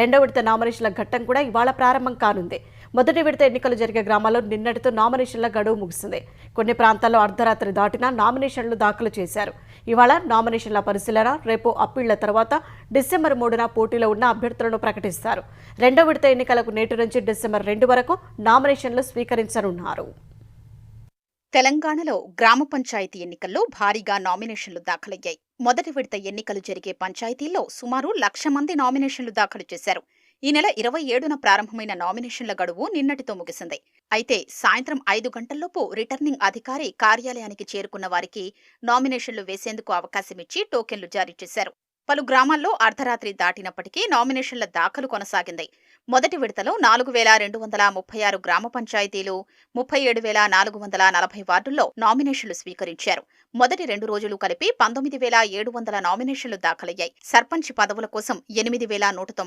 రెండో విడత నామినేషన్ల ఘట్టం కూడా ఇవాళ ప్రారంభం కానుంది. మొదటి విడత ఎన్నికలు జరిగే గ్రామాల్లో నిన్నటితో నామినేషన్ల గడువు ముగిసింది. కొన్ని ప్రాంతాల్లో అర్ధరాత్రి దాటినా నామినేషన్లు దాఖలు చేశారు. ఇవాళ నామినేషన్ల పరిశీలన రేపు అప్పీళ్ళ తర్వాత డిసెంబర్ మూడున పోటీలో ఉన్న అభ్యర్థులను ప్రకటిస్తారు. రెండో విడత ఎన్నికలకు నేటి నుంచి డిసెంబర్ రెండు వరకు నామినేషన్లు స్వీకరించనున్నారు. తెలంగాణలో గ్రామ పంచాయతీ ఎన్నికల్లో భారీగా నామినేషన్లు దాఖలయ్యాయి. మొదటి విడత ఎన్నికలు జరిగే పంచాయతీల్లో సుమారు లక్ష మంది నామినేషన్లు దాఖలు చేశారు. ఈ నెల ఇరవై ఏడున ప్రారంభమైన నామినేషన్ల గడువు నిన్నటితో ముగిసింది. అయితే సాయంత్రం ఐదు గంటల్లోపు రిటర్నింగ్ అధికారి కార్యాలయానికి చేరుకున్న వారికి నామినేషన్లు వేసేందుకు అవకాశమిచ్చి టోకెన్లు జారీ చేశారు. పలు గ్రామాల్లో అర్ధరాత్రి దాటినప్పటికీ నామినేషన్ల దాఖలు కొనసాగింది. మొదటి విడతలో నాలుగు వేల రెండు వందల ముప్పై ఆరు గ్రామ పంచాయతీలు ముప్పై ఏడు వేల నాలుగు వందల నలభై వార్డుల్లో నామినేషన్లు స్వీకరించారు. మొదటి రెండు రోజులు కలిపి పంతొమ్మిది వేల ఏడు వందల నామినేషన్లు దాఖలయ్యాయి. సర్పంచ్ పదవుల కోసం ఎనిమిది వేల నూట